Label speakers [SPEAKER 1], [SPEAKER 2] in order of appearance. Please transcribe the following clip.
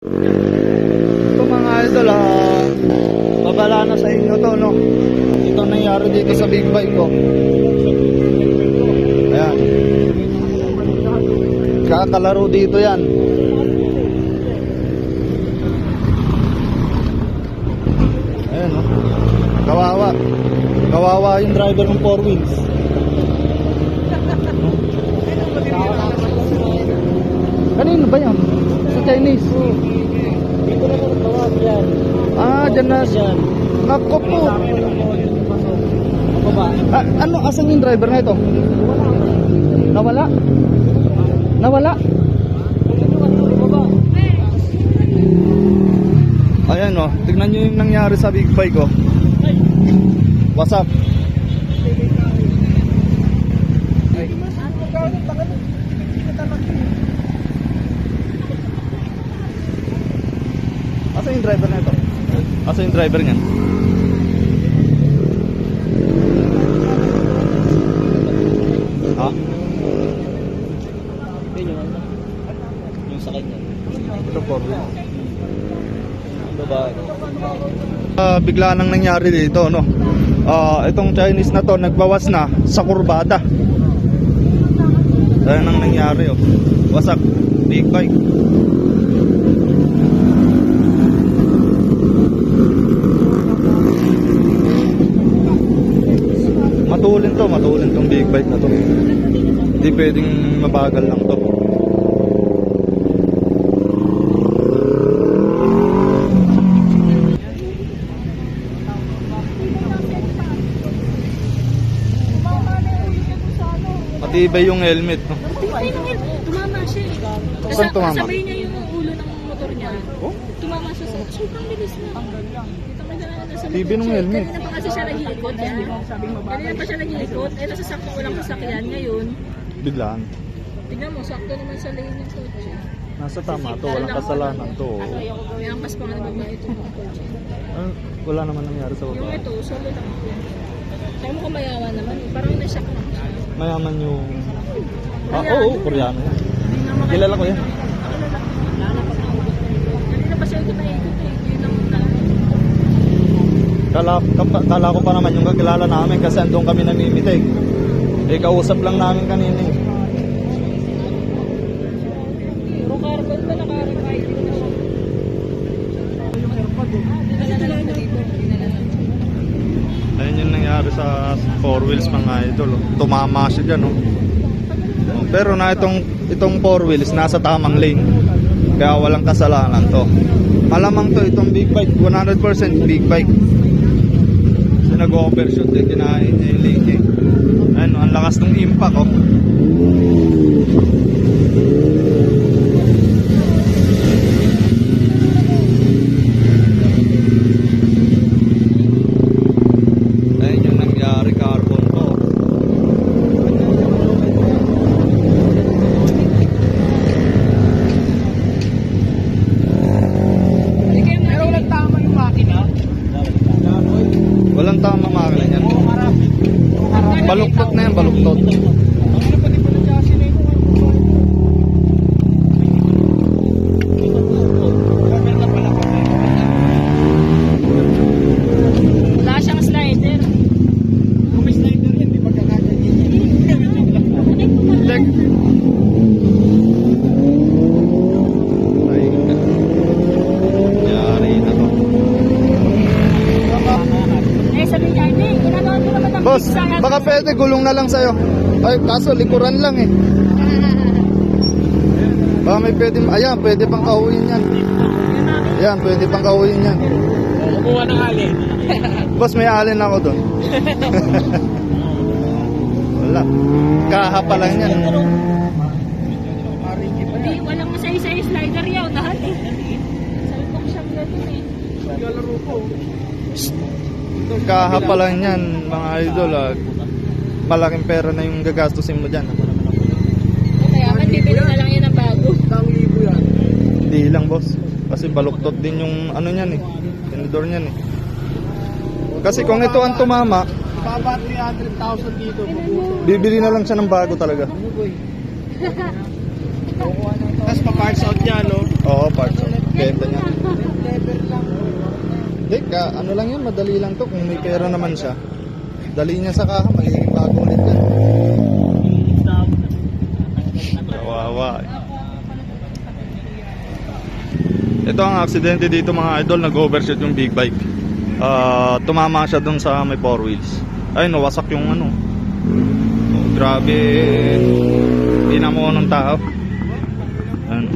[SPEAKER 1] Ito mga idol, ah, babala na sa inyo to, no? Ito ang nangyari dito sa big bike ko. Ayan. Kakalaro dito yan. Ayan, no? Kawawa. Kawawa yung driver ng four wheels. Kanino ba yan? Chinese?
[SPEAKER 2] Dito na lang tawag yan.
[SPEAKER 1] Ah, dyan na.
[SPEAKER 2] Yan.
[SPEAKER 1] Nako po. Ah, ano, asan yung driver na ito? Nawala? Nawala? Ayan o, tignan nyo yung nangyari sa big bike ko. What's up? Asan yung driver na ito? Asan yung driver niyan? Ha?
[SPEAKER 2] Yun yun. Yung sakit niya.
[SPEAKER 1] Ito po.
[SPEAKER 2] Babae.
[SPEAKER 1] Ah, bigla nang nangyari dito, no? Ah, itong Chinese na to nagbawas na sa kurbada. Ayan ang nangyari, oh. Wasak, big bike. Matulin to, matulin tong big bike na to. Hindi pwedeng mabagal lang to. Matibay yung helmet, no?
[SPEAKER 3] Tumama siya eh.
[SPEAKER 1] Saan tumama?
[SPEAKER 3] Kasabay niya yung ulo ng motor niya.
[SPEAKER 1] Oh?
[SPEAKER 3] Tumama siya sa... Sobrang bilis na.
[SPEAKER 1] TV
[SPEAKER 3] likod
[SPEAKER 1] nung
[SPEAKER 3] siya.
[SPEAKER 1] helmet.
[SPEAKER 3] Kanina pa kasi siya naghilikot. Kanina pa siya naghilikot. Eh, nasa sakto ko lang sasakyan ngayon.
[SPEAKER 1] Biglaan.
[SPEAKER 3] Tingnan mo, sakto naman sa lane ng kotse.
[SPEAKER 1] Nasa tama to, walang kasalanan to.
[SPEAKER 3] May angkas pa nga na babae ito ng kotse.
[SPEAKER 1] Ah, wala naman nangyari sa
[SPEAKER 3] Yung
[SPEAKER 1] baba.
[SPEAKER 3] ito, solo lang ito. Sabi mo kung mayaman naman. eh. Parang na-shock lang siya.
[SPEAKER 1] Mayaman yung... Ah, oo, oh, koreano yan. Kilala ko yan. Kala, kala ko pa naman yung kakilala namin kasi andun kami namimitig. Eh, kausap lang namin kanina eh.
[SPEAKER 3] Puro carbon ba naka-ride ko na siya? Dinala na lang sa dito. Dinala lang.
[SPEAKER 1] Ayun yung nangyari sa four wheels mga idol. Tumama siya dyan, oh. Pero na itong, itong four wheels nasa tamang lane. Kaya walang kasalanan to. Malamang to itong big bike, 100% big bike. Kasi nag-overshoot eh, kinain niya yung lane eh. Ayun, oh, ang lakas ng impact, oh. Baluktot pwede gulong na lang sa'yo. Ay, kaso likuran lang eh. Baka may pwede, ayan, pwede pang kauhin yan. Ayan, pwede pang kauhin yan.
[SPEAKER 2] Kumuha ng alin.
[SPEAKER 1] Boss, may alin ako doon. Wala. Kaha pa lang yan.
[SPEAKER 3] Hindi, walang masay-say slider yaw, lahat eh. Salpok siyang gano'n eh.
[SPEAKER 2] Naglalaro ko.
[SPEAKER 1] Kaha pa lang yan, mga idol. Ah. Malaking pera na yung gagastusin mo dyan.
[SPEAKER 3] Kaya man, bibili na lang yan ng bago.
[SPEAKER 2] Isang libo yan.
[SPEAKER 1] Hindi lang, boss. Kasi baluktot din yung ano niyan eh. Tinidor niyan eh. Kasi kung ito ang tumama,
[SPEAKER 2] Baba 300,000 dito. mabuti.
[SPEAKER 1] bibili na lang siya ng bago talaga.
[SPEAKER 2] Tapos pa-parts out niya, no?
[SPEAKER 1] Oo, parts. benta niya. Hindi, ka, ano lang yan, madali lang to. Kung may pera naman siya, dali niya sa kaha, magiging bago ulit yan. Kawawa. Ito ang aksidente dito mga idol, nag-overshoot yung big bike. Ah, tumama siya dun sa may four wheels. Ay, nawasak yung ano. Oh, grabe. Tinamo ng tao. Ano.